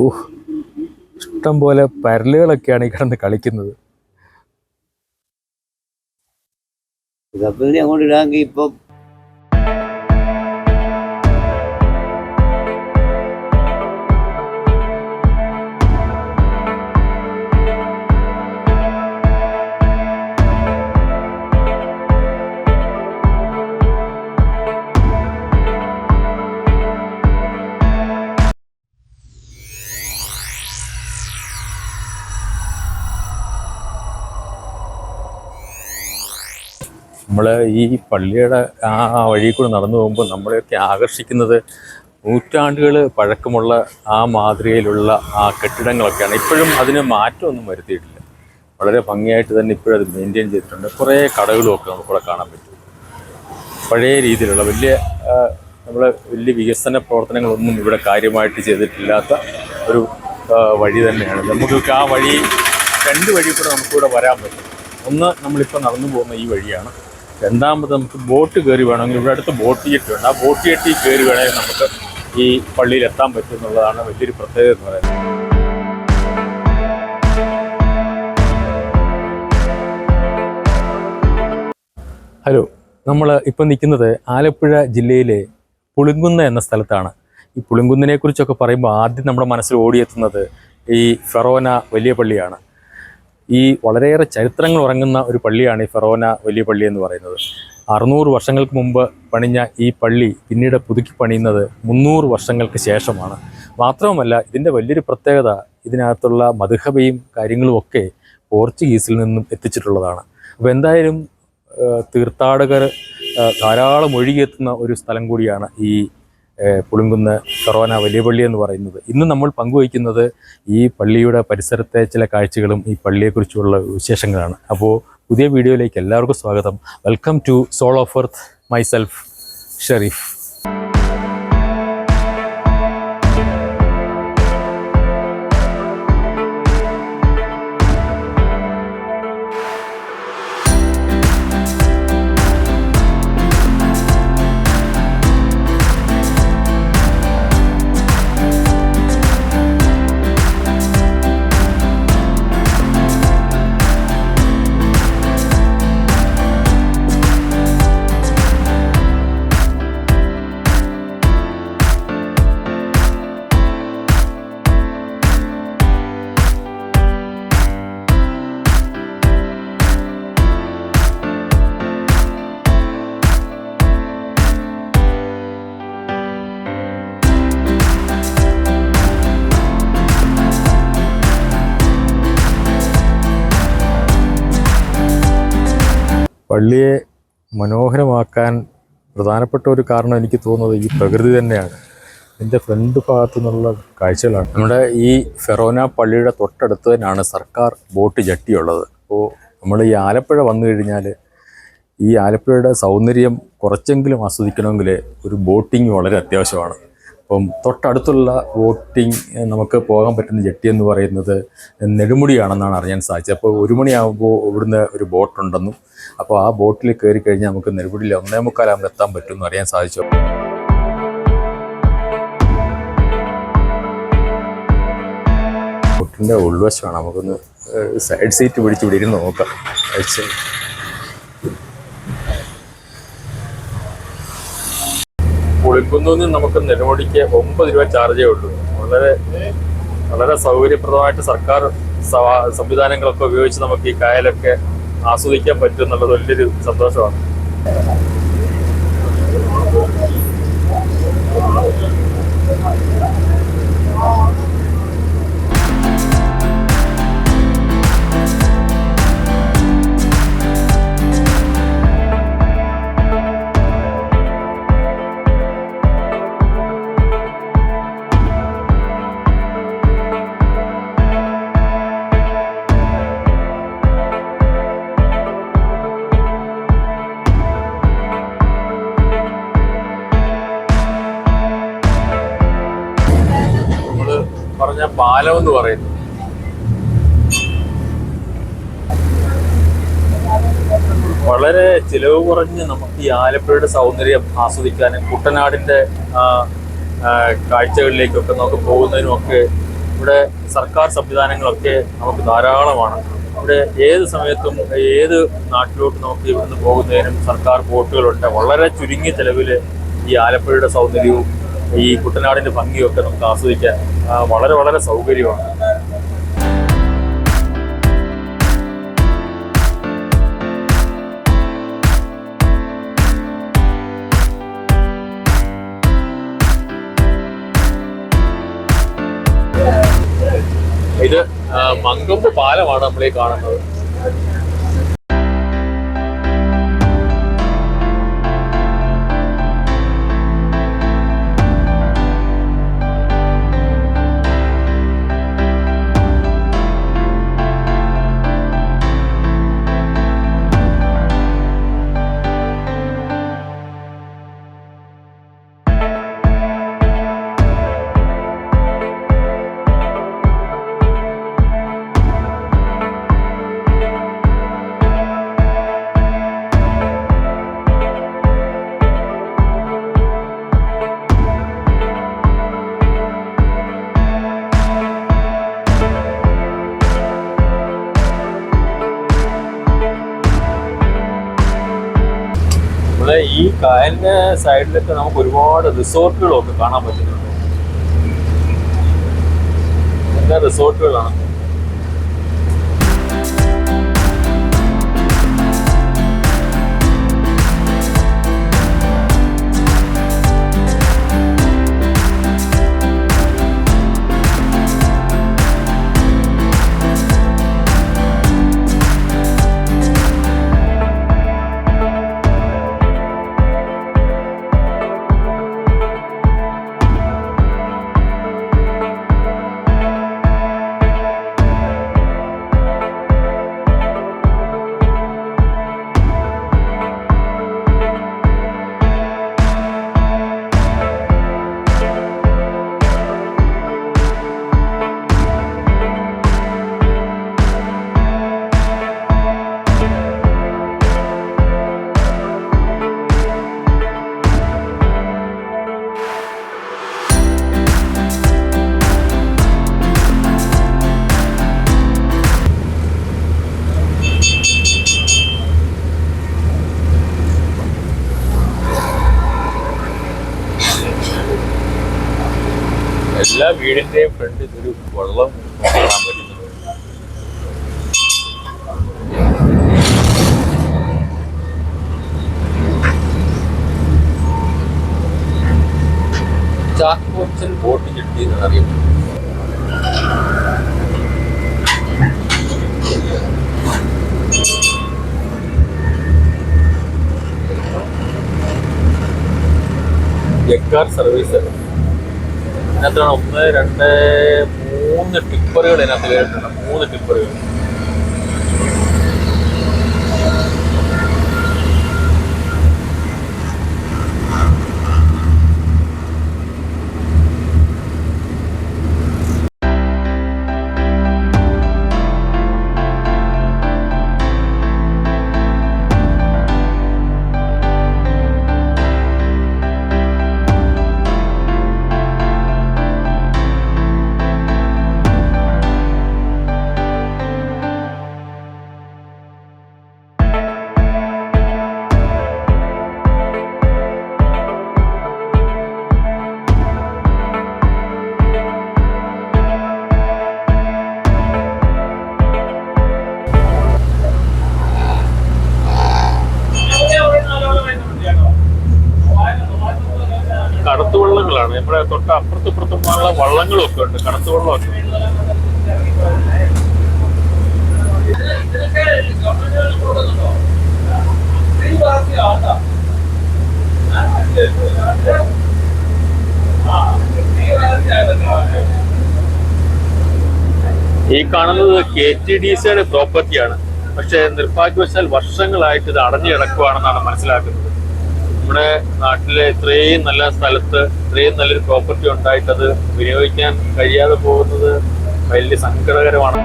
ഊഹ്. ഇഷ്ടം പോലെ പരലുകളൊക്കെയാണ് ഈ കിടന്ന് കളിക്കുന്നത്. അങ്ങോട്ട് ഇടാമെങ്കിൽ ഇപ്പം നമ്മൾ ഈ പള്ളിയുടെ ആ വഴി കൂടെ നടന്നു പോകുമ്പോൾ നമ്മളെയൊക്കെ ആകർഷിക്കുന്നത് നൂറ്റാണ്ടുകൾ പഴക്കമുള്ള ആ മാതൃകയിലുള്ള ആ കെട്ടിടങ്ങളൊക്കെയാണ്. ഇപ്പോഴും അതിന് മാറ്റമൊന്നും വരുത്തിയിട്ടില്ല. വളരെ ഭംഗിയായിട്ട് തന്നെ ഇപ്പോഴും അത് മെയിന്റെയിൻ ചെയ്തിട്ടുണ്ട്. കുറേ കടകളും ഒക്കെ നമുക്കിവിടെ കാണാൻ പറ്റും. പഴയ രീതിയിലുള്ള വലിയ നമ്മൾ വലിയ വികസന പ്രവർത്തനങ്ങളൊന്നും ഇവിടെ കാര്യമായിട്ട് ചെയ്തിട്ടില്ലാത്ത ഒരു വഴി തന്നെയാണ്. നമുക്ക് ആ വഴി രണ്ട് വഴി കൂടെ നമുക്കിവിടെ വരാൻ പറ്റും. ഒന്ന് നമ്മളിപ്പോൾ നടന്നു പോകുന്ന ഈ വഴിയാണ്. രണ്ടാമത് നമുക്ക് ബോട്ട് കയറി വേണമെങ്കിൽ ഇവിടെ അടുത്ത് ബോട്ട് ജെട്ടി ഉണ്ട്. ആ ബോട്ട് ജെട്ടി കയറി വേണമെങ്കിൽ നമുക്ക് ഈ പള്ളിയിൽ എത്താൻ പറ്റും എന്നുള്ളതാണ് വലിയൊരു പ്രത്യേകത എന്ന് പറയുന്നത്. ഹലോ നമ്മൾ ഇപ്പം നിൽക്കുന്നത് ആലപ്പുഴ ജില്ലയിലെ പുളിങ്കുന്ന് എന്ന സ്ഥലത്താണ്. ഈ പുളിങ്കുന്നിനെ കുറിച്ചൊക്കെ പറയുമ്പോൾ ആദ്യം നമ്മുടെ മനസ്സിൽ ഓടിയെത്തുന്നത് ഈ ഫെറോന വലിയ പള്ളിയാണ്. ഈ വളരെയേറെ ചരിത്രങ്ങൾ ഉറങ്ങുന്ന ഒരു പള്ളിയാണ് ഈ ഫെറോന വലിയ പള്ളി എന്ന് പറയുന്നത്. അറുന്നൂറ് വർഷങ്ങൾക്ക് മുമ്പ് പണിഞ്ഞ ഈ പള്ളി പിന്നീട് പുതുക്കി പണിയുന്നത് മുന്നൂറ് വർഷങ്ങൾക്ക് ശേഷമാണ്. മാത്രവുമല്ല ഇതിന്റെ വലിയൊരു പ്രത്യേകത ഇതിനകത്തുള്ള മധുഹബയും കാര്യങ്ങളും ഒക്കെ പോർച്ചുഗീസിൽ നിന്നും എത്തിച്ചിട്ടുള്ളതാണ്. അപ്പോൾ എന്തായാലും തീർത്ഥാടകർ ധാരാളം ഒഴുകിയെത്തുന്ന ഒരു സ്ഥലം കൂടിയാണ് ഈ പുളിങ്കുന്ന് ഫെറോന വലിയ പള്ളി എന്ന് പറയുന്നത്. ഇന്ന് നമ്മൾ പങ്കുവയ്ക്കുന്നത് ഈ പള്ളിയുടെ പരിസരത്തെ ചില കാഴ്ചകളും ഈ പള്ളിയെക്കുറിച്ചുള്ള വിശേഷങ്ങളാണ്. അപ്പോൾ പുതിയ വീഡിയോയിലേക്ക് എല്ലാവർക്കും സ്വാഗതം. Welcome to soul of earth myself Sherif പള്ളിയെ മനോഹരമാക്കാൻ പ്രധാനപ്പെട്ട ഒരു കാരണം എനിക്ക് തോന്നുന്നത് ഈ പ്രകൃതി തന്നെയാണ്. എന്റെ ഫ്രണ്ട് ഭാഗത്തു നിന്നുള്ള കാഴ്ചകളാണ്. നമ്മുടെ ഈ ഫെറോന പള്ളിയുടെ തൊട്ടടുത്ത് തന്നെയാണ് സർക്കാർ ബോട്ട് ജട്ടിയുള്ളത്. അപ്പോൾ നമ്മൾ ഈ ആലപ്പുഴ വന്നു കഴിഞ്ഞാൽ ഈ ആലപ്പുഴയുടെ സൗന്ദര്യം കുറച്ചെങ്കിലും ആസ്വദിക്കണമെങ്കിൽ ഒരു ബോട്ടിങ് വളരെ അത്യാവശ്യമാണ്. അപ്പം തൊട്ടടുത്തുള്ള ബോട്ടിങ് നമുക്ക് പോകാൻ പറ്റുന്ന ജെട്ടി എന്ന് പറയുന്നത് നെടുമുടിയാണെന്നാണ് അറിയാൻ സാധിച്ചത്. അപ്പോൾ ഒരു മണിയാകുമ്പോൾ ഇവിടുന്ന് ഒരു ബോട്ടുണ്ടെന്നും അപ്പോൾ ആ ബോട്ടിൽ കയറി കഴിഞ്ഞാൽ നമുക്ക് നെടുമുടിയിൽ ഒന്നേ മുക്കാലാകുമ്പോൾ എത്താൻ പറ്റുമെന്ന് അറിയാൻ സാധിച്ചു. ബോട്ടിന്റെ ഉൾവശമാണ്. നമുക്കൊന്ന് സൈഡ് സീറ്റ് പിടിച്ച് ഇവിടെ നോക്കാം. കാഴ്ച പുളിങ്കുന്നിൽ നമുക്ക് നെടുമുടിക്ക് ഒമ്പത് രൂപ ചാർജേ ഉള്ളൂ. വളരെ വളരെ സൗകര്യപ്രദമായിട്ട് സർക്കാർ സവ- സംവിധാനങ്ങളൊക്കെ ഉപയോഗിച്ച് നമുക്ക് ഈ കായലൊക്കെ ആസ്വദിക്കാൻ പറ്റും എന്നുള്ളത് വലിയൊരു സന്തോഷമാണ്. പാലം എന്ന് പറയുന്നത് വളരെ ചിലവ് കുറഞ്ഞ് നമുക്ക് ഈ ആലപ്പുഴയുടെ സൗന്ദര്യം ആസ്വദിക്കാനും ആ, കാഴ്ചകളിലേക്കൊക്കെ നമുക്ക് പോകുന്നതിനും ഒക്കെ ഇവിടെ സർക്കാർ സംവിധാനങ്ങളൊക്കെ നമുക്ക് ധാരാളമാണ്. ഇവിടെ ഏത് സമയത്തും ഏത് നാട്ടിലോട്ട് നമുക്ക് ഇവിടുന്ന് പോകുന്നതിനും സർക്കാർ ബോട്ടുകളുണ്ട്. വളരെ ചുരുങ്ങിയ ചിലവിൽ ഈ ആലപ്പുഴയുടെ സൗന്ദര്യവും ഈ കുട്ടനാടിന്റെ ഭംഗിയും ഒക്കെ നമുക്ക് ആസ്വദിക്കാൻ വളരെ വളരെ സൗകര്യമാണ്. ഇത് മങ്കൊമ്പ് പാലമാണ് നമ്മളീ കാണുന്നത്. സൈഡിലൊക്കെ നമുക്ക് ഒരുപാട് റിസോർട്ടുകളൊക്കെ കാണാൻ പറ്റുന്നുണ്ട്. എന്താ റിസോർട്ടുകളാണ്. എല്ലാ വീടിന്റെയും ഒരു വെള്ളം കാണാൻ പറ്റുന്നുണ്ട്. ചാക്കോച്ചൻ ബോട്ട് കിട്ടി എന്ന് അറിയപ്പെടുന്നത് ജക്കാർ സർവീസ് ഇതിനകത്താണ് ഒന്ന് രണ്ട് മൂന്ന് ടിപ്പറുകൾ ഇതിനകത്ത് കയറിയിട്ടുണ്ട് മൂന്ന് ടിപ്പറുകൾ. നമ്മുടെ തൊട്ട് അപ്പുറത്തും ഇപ്പുറത്തുമുള്ള വള്ളങ്ങളും ഒക്കെ ഉണ്ട് കടത്തുവള്ളമൊക്കെ ഈ കാണുന്നത് കെ ടി ഡി സിയുടെ പ്രോപ്പർട്ടിയാണ്. പക്ഷേ നിർഭാഗ്യവശാൽ വർഷങ്ങളായിട്ട് ഇത് അടഞ്ഞു കിടക്കുവാണെന്നാണ് മനസ്സിലാക്കുന്നത്. നമ്മുടെ നാട്ടിലെ ഇത്രയും നല്ല സ്ഥലത്ത് ഇത്രയും നല്ലൊരു പ്രോപ്പർട്ടി ഉണ്ടായിട്ടത് വിനിയോഗിക്കാൻ കഴിയാതെ പോകുന്നത് വലിയ സങ്കടകരമാണ്.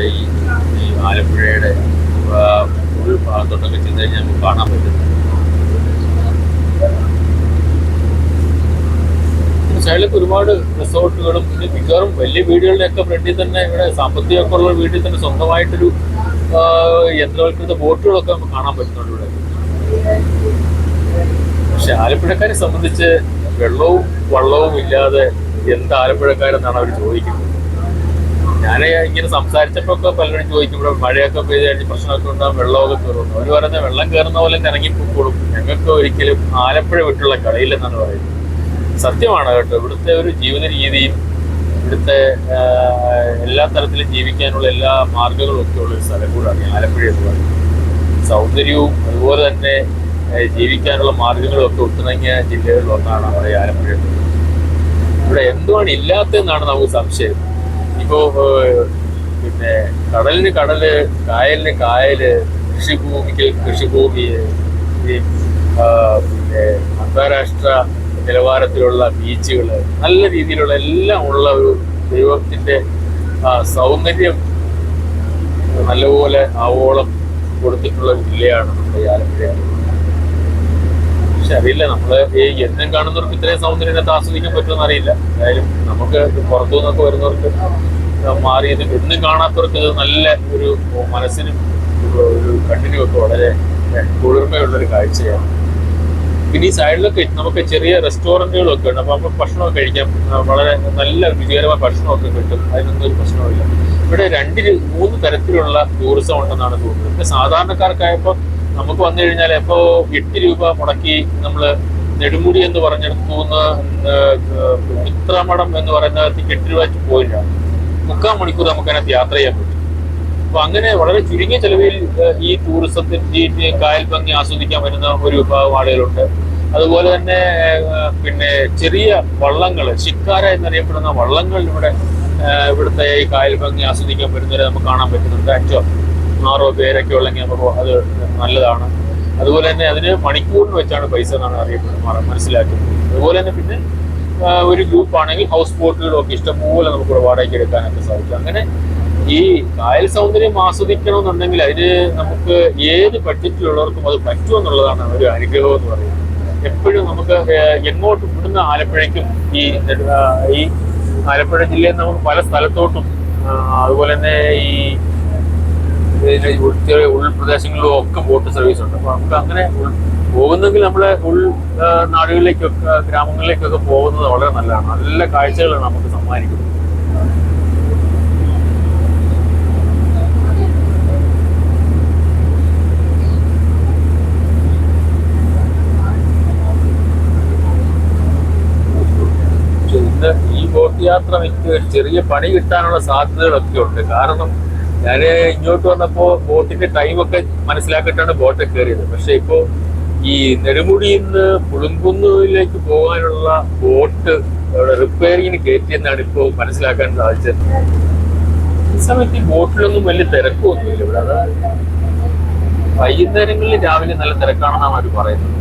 നമ്മുടെ ഈ ഈ ആലപ്പുഴയുടെ ഒരു ഭാഗത്തോട്ടൊക്കെ ചെന്ന് കഴിഞ്ഞാൽ നമുക്ക് കാണാൻ പറ്റും. സൈഡിലൊക്കെ ഒരുപാട് റിസോർട്ടുകളും പിന്നെ മിക്കവാറും വലിയ വീടുകളിലൊക്കെ ഫ്രണ്ടിൽ തന്നെ ഇവിടെ സാമ്പത്തികമൊക്കെ ഉള്ള വീട്ടിൽ തന്നെ സ്വന്തമായിട്ടൊരു യന്ത്രവൽക്കൃത ബോട്ടുകളൊക്കെ നമുക്ക് കാണാൻ പറ്റുന്നുണ്ട് ഇവിടെ. പക്ഷെ ആലപ്പുഴക്കാരെ സംബന്ധിച്ച് വെള്ളവും വള്ളവും ഇല്ലാതെ എന്ത് ആലപ്പുഴക്കാരെന്നാണ് അവർ ചോദിക്കുന്നത്? ഞാൻ ഇങ്ങനെ സംസാരിച്ചപ്പോ ഒക്കെ പലരും ചോദിക്കുമ്പോൾ മഴയൊക്കെ പെയ്ത് കഴിഞ്ഞ് പ്രശ്നമൊക്കെ ഉണ്ടാകും വെള്ളമൊക്കെ കയറുന്നു അവർ പറയുന്നത് വെള്ളം കയറുന്ന പോലെ ഇറങ്ങി പൊക്കോളും. ഞങ്ങൾക്ക് ഒരിക്കലും ആലപ്പുഴ വിട്ടുള്ള കളിയില്ലെന്നാണ് പറയുന്നത്. സത്യമാണ് കേട്ടോ. ഇവിടുത്തെ ഒരു ജീവിത രീതിയും ഇവിടുത്തെ എല്ലാ തരത്തിലും ജീവിക്കാനുള്ള എല്ലാ മാർഗങ്ങളും ഒക്കെ ഉള്ള ഒരു സ്ഥലം കൂടാണ് ആലപ്പുഴ എന്ന് പറയുന്നത്. സൗന്ദര്യവും അതുപോലെ തന്നെ ജീവിക്കാനുള്ള മാർഗങ്ങളും ഒക്കെ ഒത്തിണങ്ങിയ ജില്ലകളിൽ ഒന്നാണ് നമ്മുടെ ആലപ്പുഴ ഇവിടെ എന്തുമാണ് ഇല്ലാത്തതെന്നാണ് നമുക്ക് സംശയം. ഇപ്പോ ഏഹ്, പിന്നെ കടലിന് കടൽ കായലിന് കായൽ കൃഷിഭൂമിക്ക് കൃഷിഭൂമി പിന്നെ അന്താരാഷ്ട്ര നിലവാരത്തിലുള്ള ബീച്ചുകൾ നല്ല രീതിയിലുള്ള എല്ലാം ഉള്ള ഒരു ദൈവത്തിന്റെ സൗന്ദര്യം നല്ലപോലെ ആവോളം കൊടുത്തിട്ടുള്ള ഒരു ജില്ലയാണ് നമ്മുടെ ആലപ്പുഴ. പക്ഷെ അറിയില്ല നമ്മൾ ഈ എന്നും കാണുന്നവർക്ക് ഇത്രയും സൗന്ദര്യം ഇതിനകത്ത് ആസ്വദിക്കാൻ പറ്റുമെന്ന് അറിയില്ല. എന്തായാലും നമുക്ക് പുറത്തു നിന്നൊക്കെ വരുന്നവർക്ക് മാറിയത് എന്നും കാണാത്തവർക്ക് നല്ല ഒരു മനസ്സിനും ഒരു- ഒരു കണ്ണിനും ഒക്കെ വളരെ കുളിർമയുള്ളൊരു കാഴ്ചയാണ്. പിന്നെ ഈ സൈഡിലൊക്കെ നമുക്ക് ചെറിയ റെസ്റ്റോറന്റുകളൊക്കെ ഉണ്ട്. അപ്പോൾ നമുക്ക് ഭക്ഷണമൊക്കെ കഴിക്കാം. വളരെ നല്ല രുചികരമായ ഭക്ഷണമൊക്കെ കിട്ടും. അതിനൊന്നും ഒരു പ്രശ്നമില്ല ഇവിടെ രണ്ട് മൂന്ന് തരത്തിലുള്ള ടൂറിസം ഉണ്ടെന്നാണ് തോന്നുന്നത്. പിന്നെ സാധാരണക്കാർക്കായപ്പോൾ നമുക്ക് വന്നു കഴിഞ്ഞാൽ എപ്പോ എട്ട് രൂപ മുടക്കി നമ്മൾ നെടുമുടി എന്ന് പറഞ്ഞിടത്തു നിന്ന് മിത്രമഠം എന്ന് പറയുന്ന എട്ട് രൂപ പോയില്ല. മുക്കാൽ മണിക്കൂർ നമുക്ക് അതിനകത്ത് യാത്ര ചെയ്യാൻ പറ്റും. അപ്പൊ അങ്ങനെ വളരെ ചുരുങ്ങിയ ചെലവിൽ ഈ ടൂറിസത്തിന്റെ കായൽ ഭംഗി ആസ്വദിക്കാൻ വരുന്ന ഒരു വിഭാഗം ആളുകളുണ്ട്. അതുപോലെ തന്നെ പിന്നെ ചെറിയ വള്ളങ്ങൾ ശിക്കാര എന്നറിയപ്പെടുന്ന വള്ളങ്ങൾ ഇവിടെ ഇവിടുത്തെ ഈ കായൽ ഭംഗി ആസ്വദിക്കാൻ വരുന്നവരെ നമുക്ക് കാണാൻ പറ്റുന്നുണ്ട്. അഞ്ചോ? ആറോ പേരൊക്കെ ഉള്ളെങ്കിൽ നമുക്ക് അത് നല്ലതാണ്. അതുപോലെ തന്നെ അതിന് മണിക്കൂറിന് വെച്ചാണ് പൈസ എന്നാണ് അറിയപ്പെടുന്നത് മനസ്സിലാക്കുന്നത്. അതുപോലെ തന്നെ പിന്നെ ഒരു ഗ്രൂപ്പ് ആണെങ്കിൽ ഹൗസ് ബോട്ടുകളൊക്കെ ഇഷ്ടംപോലെ നമുക്ക് ഇവിടെ വാടകയ്ക്ക് എടുക്കാനൊക്കെ സാധിക്കും. അങ്ങനെ ഈ കായൽ സൗന്ദര്യം ആസ്വദിക്കണമെന്നുണ്ടെങ്കിൽ അതിന് നമുക്ക് ഏത് ബഡ്ജറ്റിലുള്ളവർക്കും അത് പറ്റുമെന്നുള്ളതാണ് ഒരു അനുഗ്രഹം എന്ന് പറയുന്നത്. എപ്പോഴും നമുക്ക് എങ്ങോട്ട് ഇവിടുന്ന് ആലപ്പുഴയ്ക്കും ഈ ഈ ആലപ്പുഴ ജില്ലയിൽ നമുക്ക് പല സ്ഥലത്തോട്ടും അതുപോലെ തന്നെ ഈ ഇതിന്റെ ഉൾ- ചെറിയ ഉൾപ്രദേശങ്ങളിലും ഒക്കെ ബോട്ട് സർവീസ് ഉണ്ട്. അപ്പൊ നമുക്ക് അങ്ങനെ പോകുന്നെങ്കിൽ നമ്മുടെ ഉൾ നാടുകളിലേക്കൊക്കെ ഗ്രാമങ്ങളിലേക്കൊക്കെ പോകുന്നത് വളരെ നല്ലതാണ്. നല്ല കാഴ്ചകളാണ് നമുക്ക് സമ്മാനിക്കുന്നത്. ഈ ബോട്ട് യാത്ര മിക്ക ചെറിയ പണി കിട്ടാനുള്ള സാധ്യതകളൊക്കെ ഉണ്ട്. കാരണം ഞാൻ ഇങ്ങോട്ട് വന്നപ്പോ ബോട്ടിന്റെ ടൈമൊക്കെ മനസ്സിലാക്കിയിട്ടാണ് ബോട്ടിൽ കയറിയത്. പക്ഷെ ഇപ്പോ ഈ നെടുമുടിയിൽ നിന്ന് പുളുങ്കുന്നിലേക്ക് പോകാനുള്ള ബോട്ട് അവിടെ റിപ്പയറിങ്ങിന് കയറ്റിയെന്നാണ് ഇപ്പോ മനസ്സിലാക്കാൻ സാധിച്ചത്. ഈ സമയത്ത് ഈ ബോട്ടിലൊന്നും വലിയ തിരക്കൊന്നുമില്ല ഇവിടെ. അത് വൈകുന്നേരങ്ങളിൽ രാവിലെ നല്ല തിരക്കാണെന്നാണ് അവർ പറയുന്നത്.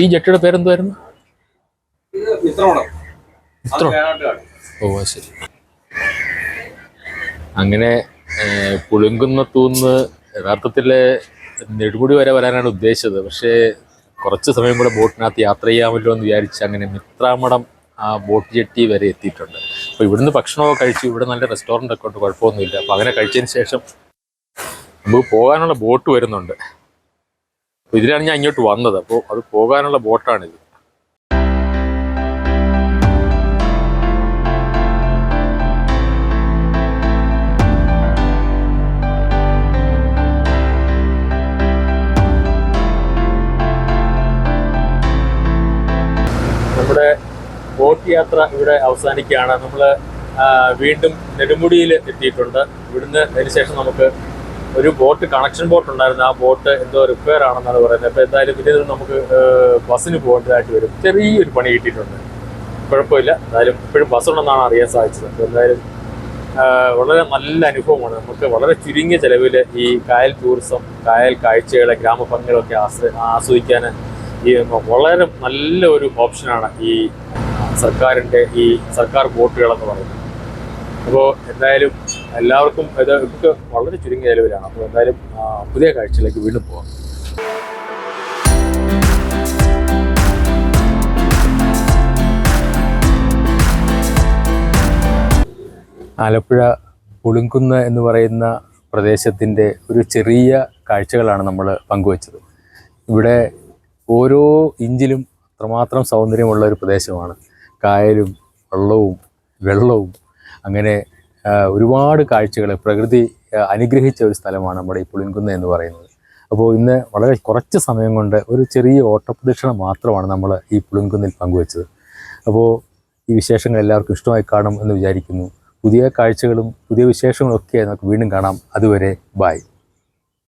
ഈ ജെട്ടിയുടെ പേരെന്തുവായിരുന്നു? ഓ ശരി. അങ്ങനെ പുളുങ്കുന്നത്തൂന്ന് യഥാർത്ഥത്തിൽ നെടുമുടി വരെ വരാനാണ് ഉദ്ദേശിച്ചത്. പക്ഷേ കുറച്ച് സമയം കൂടെ ബോട്ടിനകത്ത് യാത്ര ചെയ്യാമല്ലോ എന്ന് വിചാരിച്ച് അങ്ങനെ മിത്രാമടം ആ ബോട്ട് ജെട്ടി വരെ എത്തിയിട്ടുണ്ട്. അപ്പോൾ ഇവിടുന്ന് ഭക്ഷണമൊക്കെ കഴിച്ചു. ഇവിടെ നല്ല റെസ്റ്റോറന്റ് ഒക്കെ ഉണ്ട് കുഴപ്പമൊന്നുമില്ല. അപ്പോൾ അങ്ങനെ കഴിച്ചതിന് ശേഷം നമുക്ക് പോകാനുള്ള ബോട്ട് വരുന്നുണ്ട്. അപ്പോൾ ഇതിലാണ് ഞാൻ ഇങ്ങോട്ട് വന്നത്. അപ്പോൾ അത് പോകാനുള്ള ബോട്ടാണിത്. നമ്മുടെ ബോട്ട് യാത്ര ഇവിടെ അവസാനിക്കുകയാണ്. നമ്മൾ വീണ്ടും നെടുമുടിയിൽ എത്തിയിട്ടുണ്ട് ഇവിടുന്ന് അതിനുശേഷം നമുക്ക് ഒരു ബോട്ട് കണക്ഷൻ ബോട്ട് ഉണ്ടായിരുന്നു. ആ ബോട്ട് എന്തോ റിപ്പയർ ആണെന്നാണ് പറയുന്നത്. അപ്പോൾ എന്തായാലും പിന്നെ ഇത് നമുക്ക് ബസ്സിന് പോകേണ്ടതായിട്ട് വരും. ചെറിയൊരു പണി കിട്ടിയിട്ടുണ്ട്. കുഴപ്പമില്ല. എന്തായാലും ഇപ്പോഴും ബസ്സുണ്ടെന്നാണ് അറിയാൻ സാധിച്ചത്. അപ്പോൾ എന്തായാലും വളരെ നല്ല അനുഭവമാണ്. നമുക്ക് വളരെ ചുരുങ്ങിയ ചെലവിൽ ഈ കായൽ ടൂറിസം കായൽ കാഴ്ചകളെ ഗ്രാമഭംഗികളൊക്കെ ആസ്വ ആസ്വദിക്കാൻ ഈ വളരെ നല്ല ഒരു ഓപ്ഷനാണ് ഈ സർക്കാരിന്റെ ഈ സർക്കാർ ബോട്ടുകളെന്ന് പറയുന്നത്. അപ്പോൾ എന്തായാലും എല്ലാവർക്കും ഇത് ഇതൊക്കെ വളരെ ചുരുങ്ങിയ ചിലവിലാണ് അപ്പോൾ എന്തായാലും പുതിയ കാഴ്ചയിലേക്ക് വീണ്ടും പോകാം ആലപ്പുഴ പുളുങ്കുന്ന് എന്ന് പറയുന്ന പ്രദേശത്തിന്റെ ഒരു ചെറിയ കാഴ്ചകളാണ് നമ്മൾ പങ്കുവച്ചത്. ഇവിടെ ഓരോ ഇഞ്ചിലും അത്രമാത്രം സൗന്ദര്യമുള്ള ഒരു പ്രദേശമാണ്. കായലും വെള്ളവും വെള്ളവും അങ്ങനെ ഒരുപാട് കാഴ്ചകൾ പ്രകൃതി അനുഗ്രഹിച്ച ഒരു സ്ഥലമാണ് നമ്മുടെ ഈ പുളിൻകുന്ന് എന്ന് പറയുന്നത്. അപ്പോൾ ഇന്ന് വളരെ കുറച്ച് സമയം കൊണ്ട് ഒരു ചെറിയ ഓട്ടപ്രദക്ഷിണം മാത്രമാണ് നമ്മൾ ഈ പുളിൻകുന്നിൽ പങ്കുവച്ചത്. അപ്പോൾ ഈ വിശേഷങ്ങൾ എല്ലാവർക്കും ഇഷ്ടമായി കാണും എന്ന് വിചാരിക്കുന്നു. പുതിയ കാഴ്ചകളും പുതിയ വിശേഷങ്ങളും ഒക്കെ നമുക്ക് വീണ്ടും കാണാം. അതുവരെ ബായ്